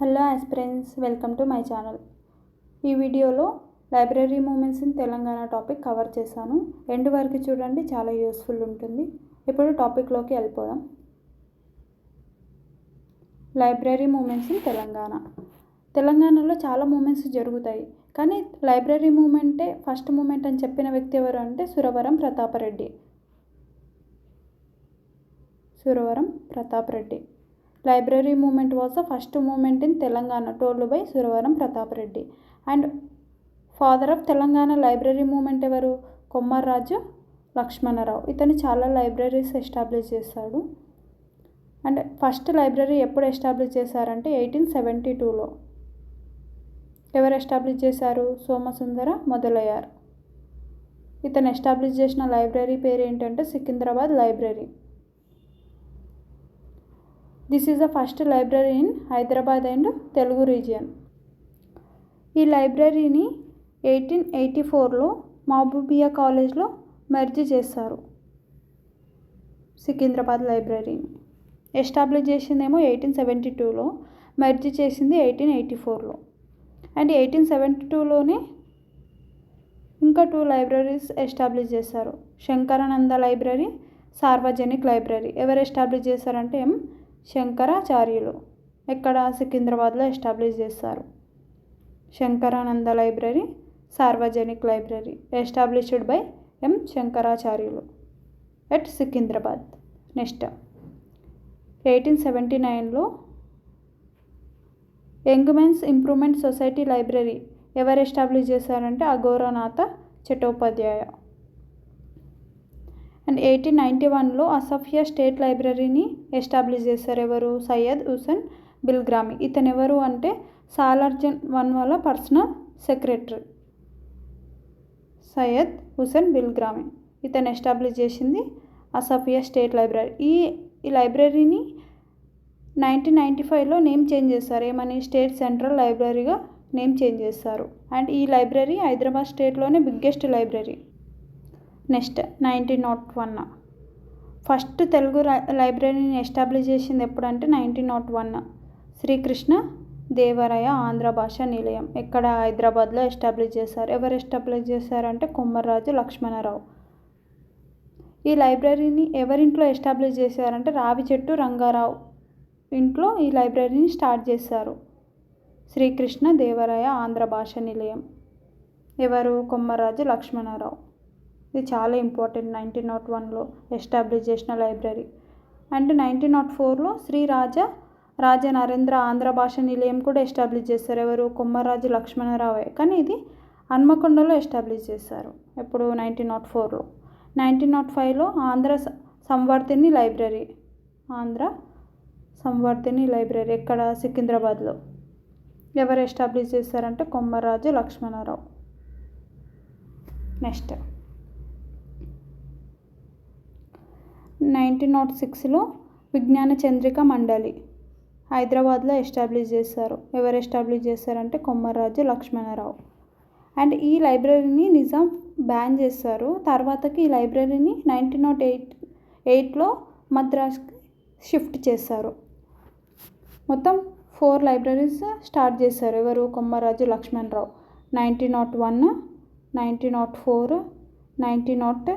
Hello aspirants welcome to my channel ఈ వీడియోలో library movements in Telangana topic cover చేశాను. End వరకు చూడండి చాలా యూస్ఫుల్ ఉంటుంది. ఇప్పుడు టాపిక్లోకి వెళ్ళిపోదాం. Library movements in Telangana. తెలంగాణలో చాలా మూమెంట్స్ జరుగుతాయి. కానీ లైబ్రరీ మూమెంటే ఫస్ట్ మూమెంట్ అని చెప్పిన వ్యక్తి ఎవరు అంటే Suravaram Pratap Reddy. Suravaram Pratap Reddy. Library movement was the first movement in Telangana told by Suravaram Pratap Reddy. And father of Telangana library movement ఎవరు? కొమ్మర్రాజు లక్ష్మణరావు. ఇతను చాలా లైబ్రరీస్ ఎస్టాబ్లిష్ చేశాడు. అండ్ ఫస్ట్ లైబ్రరీ ఎప్పుడు ఎస్టాబ్లిష్ చేశారంటే eighteen seventy టూలో. ఎవరు establish చేశారు? సోమసుందర మొదలయ్యారు. ఇతను ఎస్టాబ్లిష్ చేసిన లైబ్రరీ పేరు ఏంటంటే Secunderabad library. This is the first library in Hyderabad and Telugu region ఈ లైబ్రరీని ఎయిటీన్ ఎయిటీ ఫోర్లో మహబూబియా కాలేజ్లో మెర్జ్ చేస్తారు సికింద్రాబాద్ లైబ్రరీని. ఎస్టాబ్లిష్ చేసిందేమో ఎయిటీన్ సెవెంటీ టూలో మెర్జ్ చేసింది ఎయిటీన్ ఎయిటీ ఫోర్లో అండ్ ఎయిటీన్ సెవెంటీ టూలోనే ఇంకా టూ లైబ్రరీస్ ఎస్టాబ్లిష్ చేశారు. Shankarananda library Sarvajanik library. ఎవరు ఎస్టాబ్లిష్ చేశారంటే ఎం శంకరాచార్యులు ఎక్కడ సికింద్రాబాద్లో ఎస్టాబ్లిష్ చేస్తారు? Shankarananda library Sarvajanik library established by M. Shankaracharyulu. At Secunderabad. Next. Eighteen seventy నైన్లో young men's improvement society library ఎవరు ఎస్టాబ్లిష్ చేశారంటే Aghoranatha Chattopadhyaya and eighteen ninety వన్లో Asafia state లైబ్రరీని ఎస్టాబ్లిష్ చేశారు ఎవరు? సయ్యద్ హుసేన్ బిల్గ్రామి ఇతను ఎవరు అంటే సాలార్జన్ వన్ వాళ్ళ పర్సనల్ సెక్రటరీ. సయ్యద్ హుసేన్ బిల్గ్రామి ఇతను ఎస్టాబ్లిష్ చేసింది అసఫియా స్టేట్ లైబ్రరీ. ఈ ఈ లైబ్రరీని నైన్టీన్ నైంటీ ఫైవ్లో నేమ్ చేంజ్ చేస్తారు ఏమని? స్టేట్ సెంట్రల్ లైబ్రరీగా నేమ్ చేంజ్ చేస్తారు అండ్ ఈ library Hyderabad స్టేట్లోనే biggest library. Next nineteen nought one. First Telugu లైబ్రరీని ఎస్టాబ్లిష్ చేసింది ఎప్పుడంటే nineteen nought one. Srikrishna Devaraya Andhra Bhasha Nilayam. ఎక్కడ హైదరాబాద్లో ఎస్టాబ్లిష్ చేశారు? ఎవరు ఎస్టాబ్లిష్ చేశారంటే కొమ్మర్రాజు లక్ష్మణరావు. ఈ లైబ్రరీని ఎవరింట్లో ఎస్టాబ్లిష్ చేశారంటే రావి చెట్టు రంగారావు ఇంట్లో ఈ లైబ్రరీని స్టార్ట్ చేశారు. శ్రీకృష్ణ దేవరాయ ఆంధ్ర భాష నిలయం. ఎవరు? కొమ్మరాజు లక్ష్మణరావు. ఇది చాలా ఇంపార్టెంట్ నైన్టీన్ నాట్ వన్లో ఎస్టాబ్లిష్ చేసిన లైబ్రరీ అండ్ నైన్టీన్ నాట్ ఫోర్లో శ్రీ రాజా రాజ నరేంద్ర ఆంధ్ర భాష నిలయం కూడా ఎస్టాబ్లిష్ చేశారు. ఎవరు? కొమ్మరాజు లక్ష్మణరావే. కానీ ఇది హన్మకొండలో ఎస్టాబ్లిష్ చేశారు. ఎప్పుడు? నైన్టీన్ నాట్ ఫోర్లో నైన్టీన్ నాట్ ఫైవ్లో ఆంధ్ర సంవర్ధిని లైబ్రరీ ఆంధ్ర సంవర్ధిని లైబ్రరీ ఎక్కడ? సికింద్రాబాద్లో. ఎవరు ఎస్టాబ్లిష్ చేశారంటే Kommaraju Lakshmana Rao. Next nineteen nought సిక్స్లో విజ్ఞాన చంద్రిక మండలి హైదరాబాద్లో ఎస్టాబ్లిష్ చేశారు. ఎవరు ఎస్టాబ్లిష్ చేశారంటే కొమ్మరాజు లక్ష్మణరావు. అండ్ ఈ లైబ్రరీని నిజాం బ్యాన్ చేస్తారు తర్వాతకి ఈ లైబ్రరీని నైన్టీన్ నాట్ ఎయిట్ ఎయిట్లో మద్రాస్కి షిఫ్ట్ చేశారు. మొత్తం ఫోర్ లైబ్రరీస్ స్టార్ట్ చేశారు. ఎవరు? Kommaraju Lakshmanarao. Nineteen nought one nineteen nought four nineteen nought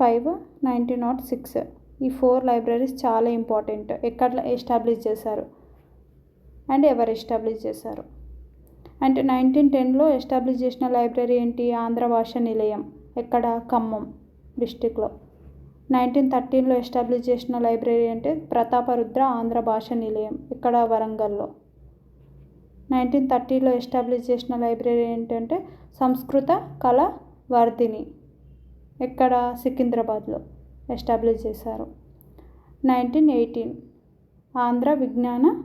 five nineteen nought six. ఈ ఫోర్ లైబ్రరీస్ చాలా ఇంపార్టెంట్. ఎక్కడ ఎస్టాబ్లిష్ చేశారు? అండ్ ఎవరు ఎస్టాబ్లిష్ చేశారు? అండ్ నైన్టీన్ టెన్లో ఎస్టాబ్లిష్ చేసిన లైబ్రరీ ఏంటి? ఆంధ్ర భాష నిలయం. ఎక్కడ? ఖమ్మం డిస్టిక్లో. నైన్టీన్ థర్టీన్లో ఎస్టాబ్లిష్ చేసిన లైబ్రరీ అంటే ప్రతాపరుద్ర ఆంధ్ర భాష నిలయం. ఇక్కడ వరంగల్లో. నైన్టీన్ థర్టీలో ఎస్టాబ్లిష్ చేసిన లైబ్రరీ ఏంటంటే సంస్కృత కళ వర్ధిని. ఎక్కడ? సికింద్రాబాద్లో ఎస్టాబ్లిష్ చేశారు. నైన్టీన్ ఎయిటీన్ ఆంధ్ర విజ్ఞాన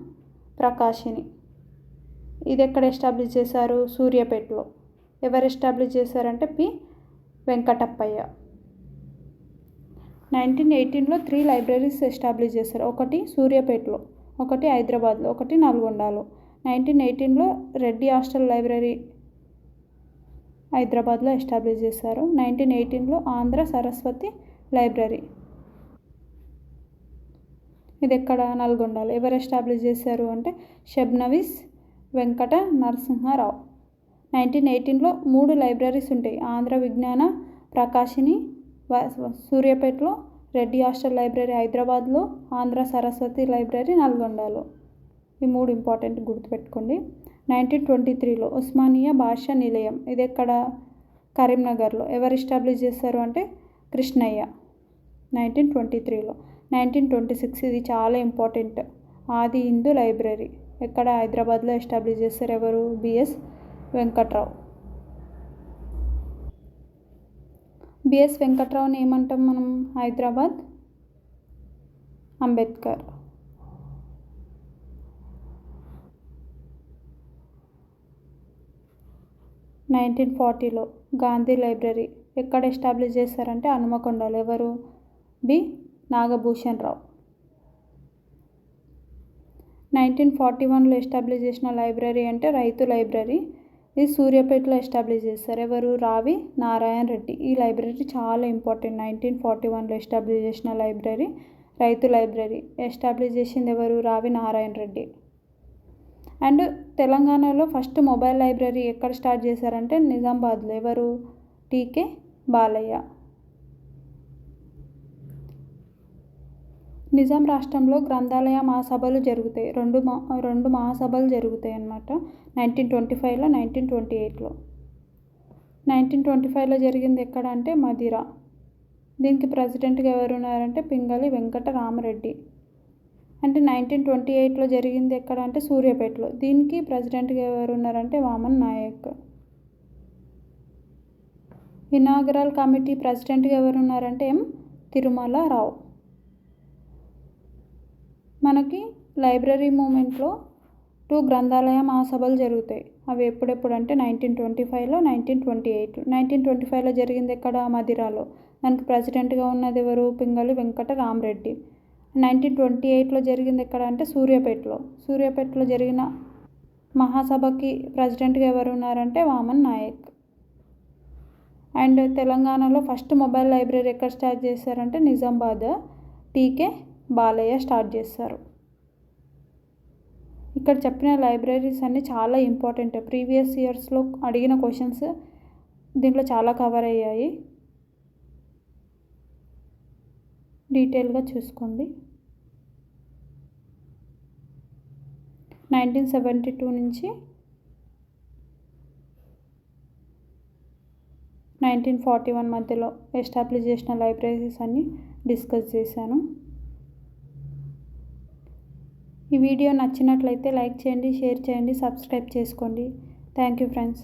ప్రకాశిని. ఇది ఎక్కడ ఎస్టాబ్లిష్ చేశారు? సూర్యాపేటలో. ఎవరు ఎస్టాబ్లిష్ చేశారంటే పి. వెంకటప్పయ్య. నైన్టీన్ ఎయిటీన్లో త్రీ లైబ్రరీస్ ఎస్టాబ్లిష్ చేశారు. ఒకటి సూర్యాపేటలో ఒకటి హైదరాబాద్లో ఒకటి నల్గొండలో. నైన్టీన్ ఎయిటీన్లో రెడ్డి హాస్టల్ లైబ్రరీ హైదరాబాద్లో ఎస్టాబ్లిష్ చేశారు. నైన్టీన్ ఎయిటీన్లో ఆంధ్ర సరస్వతి లైబ్రరీ. ఇది ఎక్కడ? నల్గొండలో. ఎవరు ఎస్టాబ్లిష్ చేశారు అంటే షబ్నవీస్ వెంకట నరసింహారావు. నైన్టీన్ ఎయిటీన్లో మూడు లైబ్రరీస్ ఉంటాయి. ఆంధ్ర విజ్ఞాన ప్రకాశిని సూర్యాపేటలో రెడ్డి హాస్టల్ లైబ్రరీ హైదరాబాద్లో ఆంధ్ర సరస్వతి లైబ్రరీ నల్గొండలో. ఈ మూడు ఇంపార్టెంట్ గుర్తుపెట్టుకోండి. నైన్టీన్ ట్వంటీ త్రీలో ఉస్మానియా భాషా నిలయం. ఇది ఎక్కడ కరీంనగర్లో. ఎవరు ఎస్టాబ్లిష్ చేశారు అంటే కృష్ణయ్య. నైన్టీన్ ట్వంటీ త్రీలో. నైన్టీన్ ట్వంటీ సిక్స్ ఇది చాలా ఇంపార్టెంట్. ఆది హిందూ లైబ్రరీ. ఎక్కడ హైదరాబాద్లో ఎస్టాబ్లిష్ చేస్తారు ఎవరు? బిఎస్ వెంకట్రావు. బిఎస్ వెంకట్రావుని ఏమంటాం మనం? హైదరాబాద్? అంబేద్కర్. నైన్టీన్ ఫార్టీలో గాంధీ లైబ్రరీ ఎక్కడ ఎస్టాబ్లిష్ చేశారంటే హనుమకొండలో. ఎవరు? B. Nagabhushan Rao nineteen forty వన్లో ఎస్టాబ్లిష్ చేసిన లైబ్రరీ అంటే రైతు లైబ్రరీ. ఇది సూర్యాపేటలో ఎస్టాబ్లిష్ చేస్తారు ఎవరు? రావి నారాయణ రెడ్డి. ఈ లైబ్రరీ చాలా ఇంపార్టెంట్. నైన్టీన్ ఫార్టీ వన్లో ఎస్టాబ్లిష్ చేసిన లైబ్రరీ రైతు లైబ్రరీ. ఎస్టాబ్లిష్ చేసింది ఎవరు? రావి నారాయణ రెడ్డి. అండ్ తెలంగాణలో ఫస్ట్ మొబైల్ లైబ్రరీ ఎక్కడ స్టార్ట్ చేశారంటే నిజామాబాద్లో. ఎవరు? టీకే బాలయ్య. నిజాం రాష్ట్రంలో గ్రంథాలయ మహాసభలు జరుగుతాయి. రెండు మా రెండు మహాసభలు జరుగుతాయి అన్నమాట. నైన్టీన్ ట్వంటీ ఫైవ్లో నైన్టీన్ ట్వంటీ ఎయిట్లో. నైన్టీన్ ట్వంటీ ఫైవ్లో జరిగింది ఎక్కడ అంటే మదిర దీనికి ప్రెసిడెంట్గా ఎవరున్నారంటే పింగళి వెంకట రామరెడ్డి అంటే నైన్టీన్ ట్వంటీ ఎయిట్లో జరిగింది ఎక్కడ అంటే సూర్యాపేటలో. దీనికి ప్రెసిడెంట్గా ఎవరు ఉన్నారంటే వామన్ నాయక్. ఇనాగరల్ కమిటీ ప్రెసిడెంట్గా ఎవరు ఉన్నారంటే ఎం? తిరుమల రావు. మనకి లైబ్రరీ మూమెంట్లో టూ గ్రంథాలయ మహాసభలు జరుగుతాయి. అవి ఎప్పుడెప్పుడు అంటే నైన్టీన్ ట్వంటీ ఫైవ్లో nineteen twenty eight nineteen twenty ఫైవ్లో జరిగింది ఎక్కడ? మదిరాలో దానికి ప్రెసిడెంట్గా ఉన్నది ఎవరు? పింగళి వెంకట రామరెడ్డి. నైన్టీన్ ట్వంటీ ఎయిట్లో జరిగింది ఎక్కడ అంటే సూర్యాపేటలో. సూర్యాపేటలో జరిగిన మహాసభకి ప్రెసిడెంట్గా ఎవరు ఉన్నారంటే వామన్ నాయక్. అండ్ తెలంగాణలో ఫస్ట్ మొబైల్ లైబ్రరీ ఎక్కడ స్టార్ట్ చేశారంటే నిజామాబాద్. టీకే బాలయ్య స్టార్ట్ చేస్తారు ఇక్కడ చెప్పిన లైబ్రరీస్ అన్నీ చాలా ఇంపార్టెంట్. ప్రీవియస్ ఇయర్స్లో అడిగిన క్వశ్చన్స్ దీంట్లో చాలా కవర్ అయ్యాయి. డీటెయిల్గా చూసుకోండి. నైన్టీన్ సెవెంటీ టూ నుంచి నైన్టీన్ ఫార్టీ వన్ మధ్యలో ఎస్టాబ్లిష్ చేసిన లైబ్రరీస్ అన్నీ డిస్కస్ చేశాను. ఈ వీడియో నచ్చినట్లయితే లైక్ చేయండి షేర్ చేయండి సబ్స్క్రైబ్ చేసుకోండి. Thank you friends.